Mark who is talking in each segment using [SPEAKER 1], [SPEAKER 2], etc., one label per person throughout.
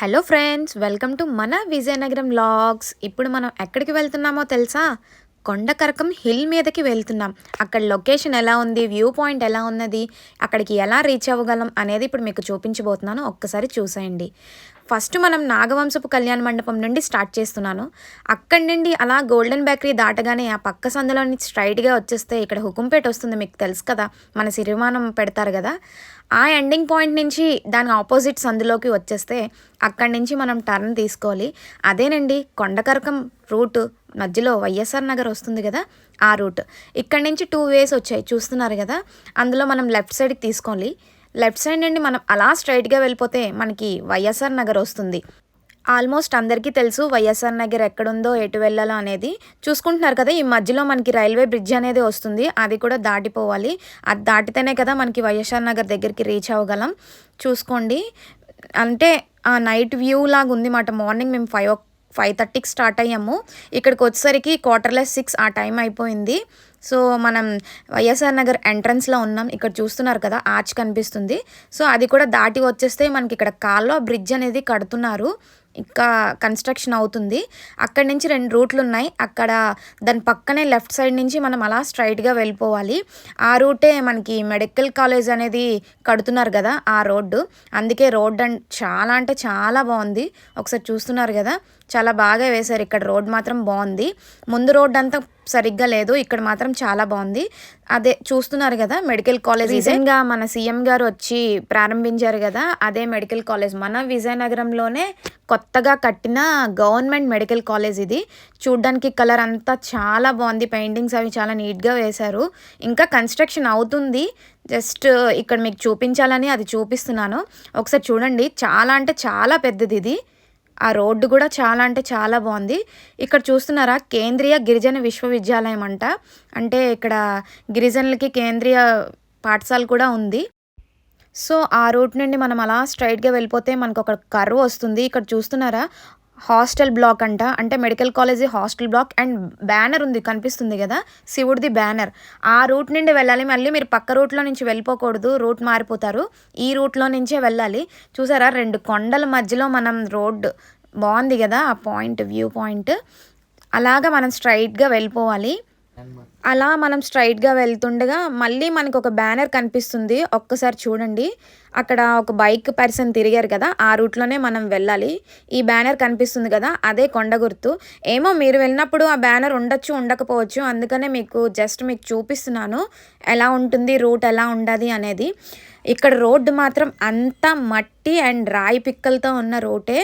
[SPEAKER 1] Hello friends welcome to మన Vizianagaram logs. ఇప్పుడు మనం ఎక్కడికి వెళ్తున్నామో తెలుసా? కొండకరకం హిల్ మీదకి వెళ్తున్నాం. అక్కడ లొకేషన్ ఎలా ఉంది? వ్యూ పాయింట్ ఎలా ఉన్నది? అక్కడికి ఎలా రీచ్ అవ్వగలం అనేది ఇప్పుడు మీకు చూపించబోతున్నాను. ఒక్కసారి చూసేయండి. ఫస్ట్ మనం నాగవంశపు కళ్యాణ మండపం నుండి స్టార్ట్ చేస్తున్నాను. అక్కడి నుండి అలా గోల్డెన్ బేకరీ దాటగానే ఆ పక్క సందులో నుంచి స్ట్రైట్గా వచ్చేస్తే ఇక్కడ హుకుంపేట వస్తుంది మీకు తెలుసు కదా మన సిరిమానం పెడతారు కదా. ఆ ఎండింగ్ పాయింట్ నుంచి దాని ఆపోజిట్ సందులోకి వచ్చేస్తే అక్కడి నుంచి మనం టర్న్ తీసుకోవాలి. అదేనండి కొండకరకం రూట్ మధ్యలో వైఎస్ఆర్ నగర్ వస్తుంది కదా ఆ రూట్. ఇక్కడి నుంచి టూ వేస్ వచ్చాయి చూస్తున్నారు కదా. అందులో మనం లెఫ్ట్ సైడ్కి తీసుకోవాలి. లెఫ్ట్ సైడ్ నుండి మనం అలా స్ట్రైట్గా వెళ్ళిపోతే మనకి వైఎస్ఆర్ నగర్ వస్తుంది. ఆల్మోస్ట్ అందరికీ తెలుసు వైఎస్ఆర్ నగర్ ఎక్కడుందో ఎటు వెళ్ళాలో అనేది. చూసుకుంటున్నారు కదా ఈ మధ్యలో మనకి రైల్వే బ్రిడ్జ్ అనేది వస్తుంది. అది కూడా దాటిపోవాలి. అది దాటితేనే కదా మనకి వైఎస్ఆర్ నగర్ దగ్గరికి రీచ్ అవ్వగలం. చూసుకోండి. అంటే ఆ నైట్ వ్యూ లాగా ఉంది మాట. మార్నింగ్ మేము ఫైవ్ ఓ ఫైవ్ థర్టీకి స్టార్ట్ అయ్యాము. ఇక్కడికి వచ్చేసరికి క్వార్టర్లెస్ సిక్స్ ఆ టైం అయిపోయింది. సో మనం వైఎస్ఆర్ నగర్ ఎంట్రన్స్లో ఉన్నాం. ఇక్కడ చూస్తున్నారు కదా ఆర్చ్ కనిపిస్తుంది. సో అది కూడా దాటి వచ్చేస్తే మనకి ఇక్కడ కాల్లో బ్రిడ్జ్ అనేది కడుతున్నారు. ఇంకా కన్స్ట్రక్షన్ అవుతుంది. అక్కడి నుంచి రెండు రూట్లు ఉన్నాయి అక్కడ దాని పక్కనే లెఫ్ట్ సైడ్ నుంచి మనం అలా స్ట్రైట్గా వెళ్ళిపోవాలి. ఆ రూటే మనకి మెడికల్ కాలేజ్ అనేది కడుతున్నారు కదా ఆ రోడ్డు. అందుకే రోడ్ అండ్ చాలా అంటే చాలా బాగుంది. ఒకసారి చూస్తున్నారు కదా చాలా బాగా వేశారు. ఇక్కడ రోడ్ మాత్రం బాగుంది. ముందు రోడ్ అంతా సరిగ్గా లేదు. ఇక్కడ మాత్రం చాలా బాగుంది. అదే చూస్తున్నారు కదా మెడికల్ కాలేజ్ రీసెంట్గా మన సీఎం గారు వచ్చి ప్రారంభించారు కదా అదే మెడికల్ కాలేజ్. మన విజయనగరంలోనే కొత్తగా కట్టిన గవర్నమెంట్ మెడికల్ కాలేజ్ ఇది. చూడ్డానికి కలర్ అంతా చాలా బాగుంది. పెయింటింగ్స్ అవి చాలా నీట్గా వేశారు. ఇంకా కన్స్ట్రక్షన్ అవుతుంది. జస్ట్ ఇక్కడ మీకు చూపించాలని అది చూపిస్తున్నాను. ఒకసారి చూడండి. చాలా అంటే చాలా పెద్దది ఇది. ఆ రోడ్డు కూడా చాలా అంటే చాలా బాగుంది. ఇక్కడ చూస్తున్నారా? కేంద్రీయ గిరిజన విశ్వవిద్యాలయం అంట. అంటే ఇక్కడ గిరిజనులకి కేంద్రీయ పాఠశాల కూడా ఉంది. సో ఆ రూట్ నుండి మనం అలా స్ట్రైట్గా వెళ్ళిపోతే మనకు ఒక కర్వ్ వస్తుంది. ఇక్కడ చూస్తున్నారా? హాస్టల్ బ్లాక్ అంట. అంటే medical college hostel block and banner ఉంది కనిపిస్తుంది కదా? శివుడిది బ్యానర్. ఆ రూట్ నుండి వెళ్ళాలి. మళ్ళీ మీరు పక్క రూట్లో నుంచి వెళ్ళిపోకూడదు. రూట్ మారిపోతారు. ఈ రూట్లో నుంచే వెళ్ళాలి. చూసారా? రెండు కొండల మధ్యలో మనం రోడ్ బాగుంది కదా? ఆ పాయింట్ వ్యూ పాయింట్. అలాగా మనం స్ట్రైట్గా వెళ్ళిపోవాలి. అలా మనం స్ట్రైట్గా వెళ్తుండగా మళ్ళీ మనకు ఒక బ్యానర్ కనిపిస్తుంది. ఒక్కసారి చూడండి. అక్కడ ఒక బైక్ పర్సన్ తిరిగారు కదా ఆ రూట్లోనే మనం వెళ్ళాలి. ఈ బ్యానర్ కనిపిస్తుంది కదా అదే కొండ గుర్తు. ఏమో మీరు వెళ్ళినప్పుడు ఆ బ్యానర్ ఉండొచ్చు ఉండకపోవచ్చు అందుకనే మీకు జస్ట్ మీకు చూపిస్తున్నాను. ఎలా ఉంటుంది రూట్ ఎలా ఉండదు అనేది. ఇక్కడ రోడ్డు మాత్రం అంత మట్టి అండ్ రాయి పిక్కలతో ఉన్న రోటే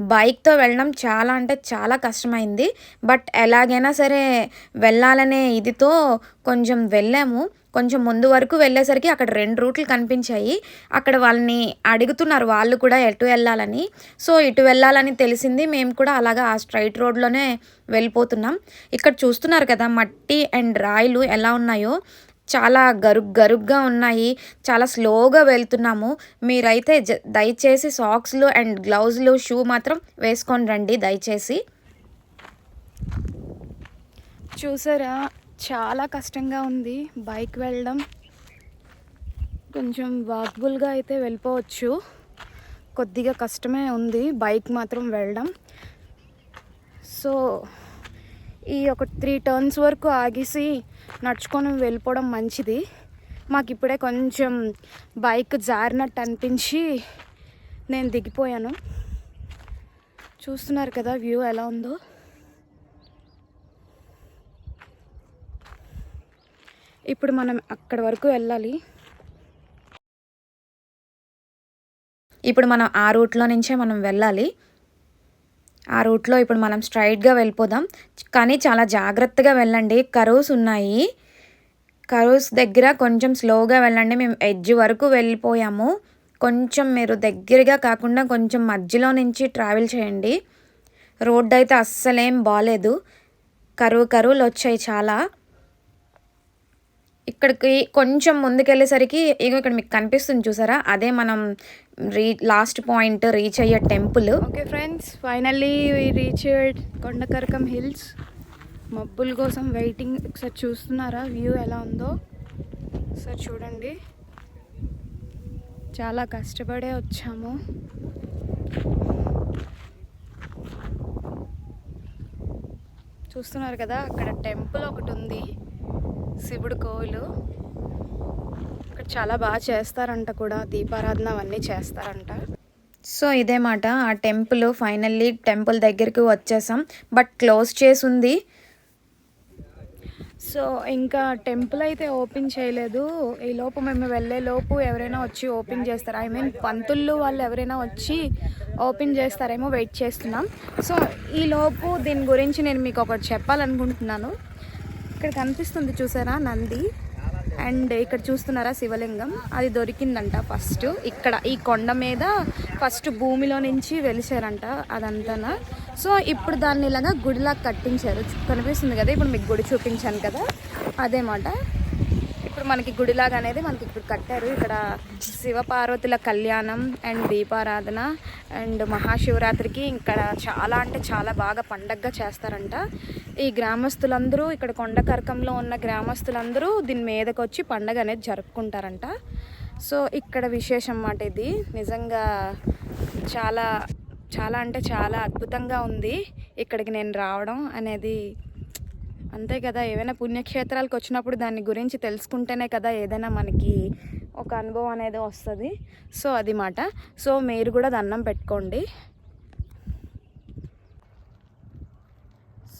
[SPEAKER 1] బైక్తో వెళ్ళడం చాలా అంటే చాలా కష్టమైంది. బట్ ఎలాగైనా సరే వెళ్ళాలనే ఇదితో కొంచెం వెళ్ళాము. కొంచెం ముందు వరకు వెళ్ళేసరికి అక్కడ రెండు రూట్లు కనిపించాయి. అక్కడ వాళ్ళని అడుగుతున్నారు. వాళ్ళు కూడా ఎటు వెళ్ళాలని. సో ఇటు వెళ్ళాలని తెలిసింది. మేము కూడా అలాగా ఆ స్ట్రైట్ రోడ్లోనే వెళ్ళిపోతున్నాం. ఇక్కడ చూస్తున్నారు కదా మట్టి అండ్ రాయిలు ఎలా ఉన్నాయో. చాలా గరుగ్ గరుగ్గా ఉన్నాయి. చాలా స్లోగా వెళ్తున్నాము. మీరైతే దయచేసి సాక్స్లు అండ్ గ్లౌజ్లు షూ మాత్రం వేసుకొని రండి దయచేసి. చూసారా? చాలా కష్టంగా ఉంది బైక్ వెళ్ళడం. కొంచెం వాక్బుల్గా అయితే వెళ్ళిపోవచ్చు. కొద్దిగా కష్టమే ఉంది బైక్ మాత్రం వెళ్ళడం. సో ఈ ఒక త్రీ టర్న్స్ వరకు ఆగేసి నడుచుకొని వెళ్ళిపోవడం మంచిది. మాకు ఇప్పుడే కొంచెం బైక్ జారినట్టు అనిపించి నేను దిగిపోయాను. చూస్తున్నారు కదా వ్యూ ఎలా ఉందో. ఇప్పుడు మనం అక్కడి వరకు వెళ్ళాలి. ఇప్పుడు మనం ఆ రూట్లో నుంచే మనం వెళ్ళాలి. ఆ రూట్లో ఇప్పుడు మనం స్ట్రైట్గా వెళ్ళిపోదాం. కానీ చాలా జాగ్రత్తగా వెళ్ళండి. కరోస్ ఉన్నాయి. కరోస్ దగ్గర కొంచెం స్లోగా వెళ్ళండి. మేము ఎడ్జ్ వరకు వెళ్ళిపోయాము. కొంచెం మీరు దగ్గరగా కాకుండా కొంచెం మధ్యలో నుంచి ట్రావెల్ చేయండి. రోడ్డు అయితే అస్సలేం బాగాలేదు కరువు కరువులు వచ్చాయి చాలా. ఇక్కడికి కొంచెం ముందుకెళ్ళేసరికి ఇక ఇక్కడ మీకు కనిపిస్తుంది చూసారా? అదే మనం రీ లాస్ట్ పాయింట్ రీచ్ అయ్యే temple. Okay friends finally reach Kondakarakam hills. మబ్బుల కోసం వెయిటింగ్. ఒకసారి చూస్తున్నారా? వ్యూ ఎలా ఉందో? ఒకసారి చూడండి. చాలా కష్టపడే వచ్చాము.
[SPEAKER 2] చూస్తున్నారు కదా అక్కడ టెంపుల్ ఒకటి ఉంది. శివుడు కోవిలు ఇక్కడ చాలా బాగా చేస్తారంట కూడా. దీపారాధన అవన్నీ చేస్తారంట. సో ఇదే మాట. ఆ టెంపుల్ ఫైనల్లీ టెంపుల్ దగ్గరికి వచ్చేసాం. బట్ క్లోజ్ చేసి ఉంది సో ఇంకా టెంపుల్ అయితే ఓపెన్ చేయలేదు. ఈ లోపు మేము వెళ్ళే లోపు ఎవరైనా వచ్చి ఓపెన్ చేస్తారు. ఐ మీన్ పంతుళ్ళు వాళ్ళు ఎవరైనా వచ్చి ఓపెన్ చేస్తారేమో వెయిట్ చేస్తున్నాం. సో ఈ లోపు దీని గురించి నేను మీకు ఒకటి చెప్పాలనుకుంటున్నాను. ఇక్కడ కనిపిస్తుంది చూసారా నంది? అండ్ ఇక్కడ చూస్తున్నారా శివలింగం? అది దొరికిందంట ఫస్ట్. ఇక్కడ ఈ కొండ మీద ఫస్ట్ భూమిలో నుంచి వెలిసారంట అదంతా సో ఇప్పుడు దాన్ని ఇలాగా గుడిలా కట్టించారు. కనిపిస్తుంది కదా ఇప్పుడు మీకు గుడి చూపించాను కదా. అదే మాట. ఇప్పుడు మనకి గుడిలాగా అనేది మనకి ఇప్పుడు కట్టారు. ఇక్కడ శివపార్వతుల కళ్యాణం అండ్ దీపారాధన. అండ్ మహాశివరాత్రికి ఇక్కడ చాలా అంటే చాలా బాగా పండగగా చేస్తారంట. ఈ గ్రామస్తులందరూ ఇక్కడ కొండకరకంలో ఉన్న గ్రామస్తులందరూ దీని మీదకి వచ్చి పండగ అనేది జరుపుకుంటారంట. సో ఇక్కడ విశేషం మాట ఇది. నిజంగా చాలా చాలా అంటే చాలా అద్భుతంగా ఉంది ఇక్కడికి నేను రావడం అనేది. అంతే కదా ఏవైనా పుణ్యక్షేత్రాలకు వచ్చినప్పుడు దాని గురించి తెలుసుకుంటేనే కదా ఏదైనా మనకి ఒక అనుభవం అనేది వస్తుంది. సో అది మాట. సో మీరు కూడా దండం పెట్టుకోండి.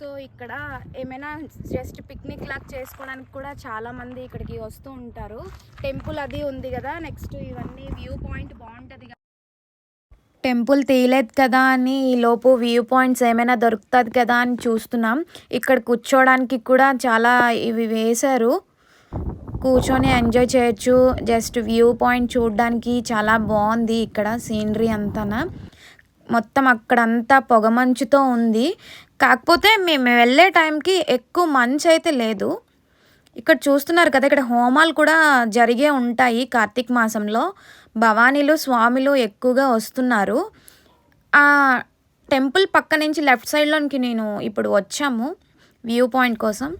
[SPEAKER 2] సో ఇక్కడ ఏమైనా జస్ట్ పిక్నిక్ లాగా చేసుకోవడానికి కూడా చాలామంది ఇక్కడికి వస్తూ ఉంటారు. టెంపుల్ అది ఉంది కదా నెక్స్ట్ ఇవన్నీ వ్యూ పాయింట్ బాగుంటుంది కదా. టెంపుల్ తీయలేదు కదా అని ఈలోపు లోపు వ్యూ పాయింట్స్ ఏమైనా దొరుకుతుంది కదా అని చూస్తున్నాం. ఇక్కడ కూర్చోడానికి కూడా చాలా ఇవి వేశారు. కూర్చొని ఎంజాయ్ చేయొచ్చు. జస్ట్ వ్యూ పాయింట్ చూడడానికి చాలా బాగుంది ఇక్కడ సీనరీ అంతా మొత్తం అక్కడంతా పొగమంచుతో ఉంది. కాకపోతే మేము వెళ్ళే టైంకి ఎక్కువ మంచు అయితే లేదు. ఇక్కడ చూస్తున్నారు కదా ఇక్కడ హోమాలు కూడా జరిగే ఉంటాయి కార్తీక మాసంలో. భవానీలు స్వామిలు ఎక్కువగా వస్తున్నారు. ఆ టెంపుల్ పక్క నుంచి లెఫ్ట్ సైడ్లోనికి నేను ఇప్పుడు వచ్చాము వ్యూ పాయింట్ కోసం.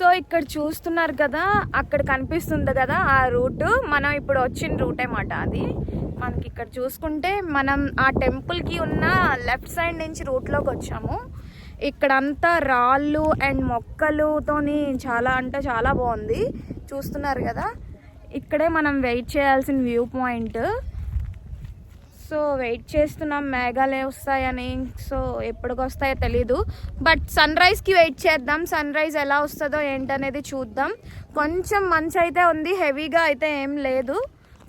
[SPEAKER 2] సో ఇక్కడ చూస్తున్నారు కదా అక్కడ కనిపిస్తుంది కదా ఆ రూట్. మనం ఇప్పుడు వచ్చిన రూట్ అన్నమాట అది. మనకి ఇక్కడ చూసుకుంటే మనం ఆ టెంపుల్కి ఉన్న లెఫ్ట్ సైడ్ నుంచి రూట్లోకి వచ్చాము. ఇక్కడంతా రాళ్ళు అండ్ మొక్కలుతోని చాలా అంటే చాలా బాగుంది. చూస్తున్నారు కదా? ఇక్కడే మనం వెయిట్ చేయాల్సిన వ్యూ పాయింట్. సో వెయిట్ చేస్తున్నాం మేఘాలే వస్తాయని. సో ఎప్పటికి వస్తాయో తెలీదు. బట్ సన్ రైజ్కి వెయిట్ చేద్దాం. సన్ రైజ్ ఎలా వస్తుందో ఏంటనేది చూద్దాం. కొంచెం మంచి అయితే ఉంది. హెవీగా అయితే ఏం లేదు.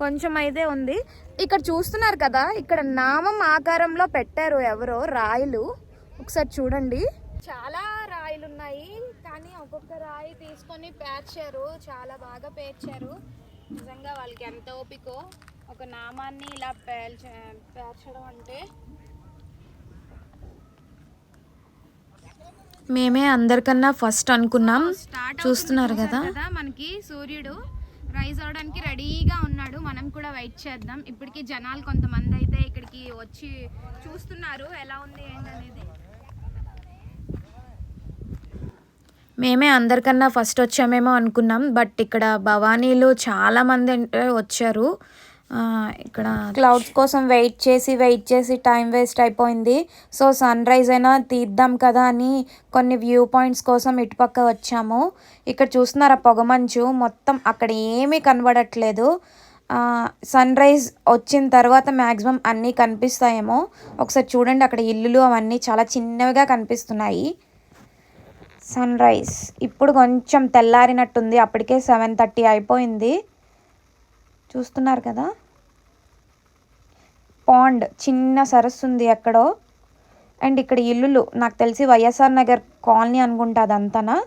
[SPEAKER 2] కొంచెం అయితే ఉంది. ఇక్కడ చూస్తున్నారు కదా ఇక్కడ నామం ఆకారంలో పెట్టారు ఎవరో రాయిలు. ఒకసారి చూడండి. చాలా రాయిలు ఉన్నాయి కానీ ఒక్కొక్క రాయి తీసుకొని పేర్చారు చాలా బాగా పేర్చారు. నిజంగా వాళ్ళకి ఎంత ఓపికో. ఒక నామాన్ని ఇలా పేల్చ పేర్చడం అంటే మేమే అందరికన్నా ఫస్ట్ అనుకున్నాం. చూస్తున్నారు కదా? మనకి సూర్యుడు. రైజ్ అవడానికి రెడీగా ఉన్నాడు. మనం కూడా వెయిట్ చేద్దాం. ఇప్పటికి జనాలు కొంతమంది అయితే ఇక్కడికి వచ్చి చూస్తున్నారు. ఎలా ఉంది ఏంటనేది మేమే అందరికన్నా ఫస్ట్ వచ్చామేమో అనుకున్నాం. బట్ ఇక్కడ భవానీలు చాలా మంది అంటే వచ్చారు. ఇక్కడ క్లౌడ్స్ కోసం వెయిట్ చేసి వెయిట్ చేసి టైం వేస్ట్ అయిపోయింది. సో సన్ రైజ్ అయినా తీద్దాం కదా అని కొన్ని వ్యూ పాయింట్స్ కోసం ఇటుపక్క వచ్చాము. ఇక్కడ చూస్తున్నారా పొగమంచు? మొత్తం అక్కడ ఏమీ కనబడట్లేదు. సన్ రైజ్ వచ్చిన తర్వాత మ్యాక్సిమం అన్నీ కనిపిస్తాయేమో. ఒకసారి చూడండి అక్కడ ఇల్లులు అవన్నీ చాలా చిన్నవిగా కనిపిస్తున్నాయి. సన్ రైజ్ ఇప్పుడు కొంచెం తెల్లారినట్టుంది. అప్పటికే సెవెన్ థర్టీ అయిపోయింది. చూస్తున్నారు కదా? పాండ్ చిన్న సరస్సు ఉంది ఎక్కడో. అండ్ ఇక్కడ ఇల్లులు నాకు తెలిసి వైఎస్ఆర్ నగర్ కాలనీ అనుకుంటా అదంతానా.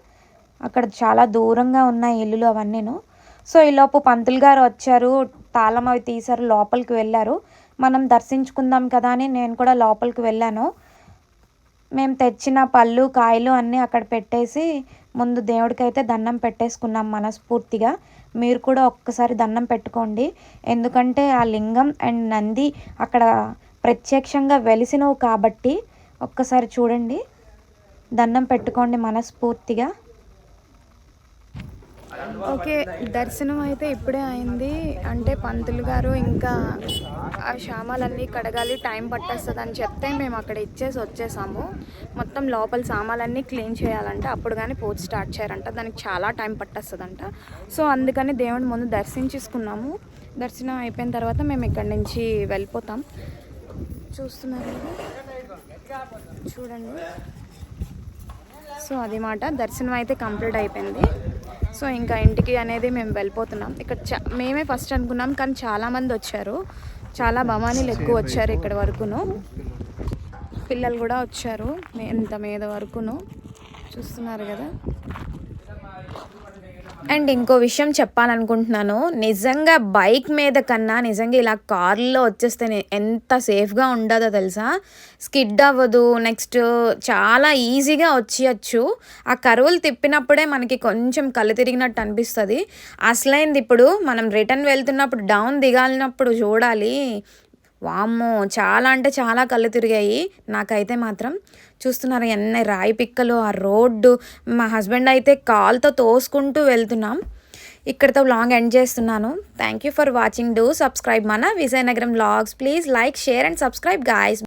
[SPEAKER 2] అక్కడ చాలా దూరంగా ఉన్నాయి ఇల్లులు అవన్నీను. సో ఈలోపు పంతులు గారు వచ్చారు తాళం అవి తీశారు లోపలికి వెళ్ళారు. మనం దర్శించుకుందాం కదా అని నేను కూడా లోపలికి వెళ్ళాను. మేము తెచ్చిన పళ్ళు కాయలు అన్నీ అక్కడ పెట్టేసి ముందు దేవుడికైతే దండం పెట్టేసుకున్నాం మనస్ఫూర్తిగా. మీరు కూడా ఒక్కసారి దండం పెట్టుకోండి. ఎందుకంటే ఆ లింగం అండ్ నంది అక్కడ ప్రత్యక్షంగా వెలిసినవు కాబట్టి ఒక్కసారి చూడండి. దండం పెట్టుకోండి మనస్ఫూర్తిగా.
[SPEAKER 1] ఓకే దర్శనం అయితే ఇప్పుడే అయింది. అంటే పంతులు గారు ఇంకా ఆ సామాలన్నీ కడగాలి టైం పట్టేస్తుంది అని చెప్తే మేము అక్కడ ఇచ్చేసి వచ్చేసాము. మొత్తం లోపల సామాలన్నీ క్లీన్ చేయాలంట. అప్పుడు కానీ పూజ స్టార్ట్ చేయాలంట. దానికి చాలా టైం పట్టేస్తుందంట. సో అందుకని దేవుని ముందు దర్శించేసుకున్నాము. దర్శనం అయిపోయిన తర్వాత మేము ఇక్కడి నుంచి వెళ్ళిపోతాం. చూస్తున్నారు చూడండి. సో అది మాట. దర్శనం అయితే కంప్లీట్ అయిపోయింది. సో ఇంకా ఇంటికి అనేది మేము వెళ్ళిపోతున్నాం. ఇక్కడ చా మేమే ఫస్ట్ అనుకున్నాం కానీ చాలామంది వచ్చారు. చాలా భవానీలు ఎక్కువ వచ్చారు ఇక్కడ వరకును. పిల్లలు కూడా వచ్చారు ఇంత మీద వరకును. చూస్తున్నారు కదా. అండ్ ఇంకో విషయం చెప్పాలనుకుంటున్నాను. నిజంగా బైక్ మీద కన్నా నిజంగా ఇలా కార్లో వచ్చేస్తే ఎంత సేఫ్గా ఉండదో తెలుసా? స్కిడ్ అవ్వదు నెక్స్ట్ చాలా ఈజీగా వచ్చేయచ్చు. ఆ కరువులు తిప్పినప్పుడే మనకి కొంచెం కళ్ళు తిరిగినట్టు అనిపిస్తుంది. అసలైంది ఇప్పుడు మనం రిటర్న్ వెళ్తున్నప్పుడు డౌన్ దిగాలినప్పుడు చూడాలి. వామ్మో చాలా అంటే చాలా కళ్ళు తిరిగాయి. నాకైతే మాత్రం చూస్తున్నారు ఎన్ని రాయి పిక్కలు ఆ రోడ్డు. మా హస్బెండ్ అయితే కాల్తో తోసుకుంటూ వెళ్తున్నాం. ఇక్కడితో లాంగ్ ఎండ్ చేస్తున్నాను. Thank you for watching do subscribe మన Vizianagaram vlogs please like share and subscribe guys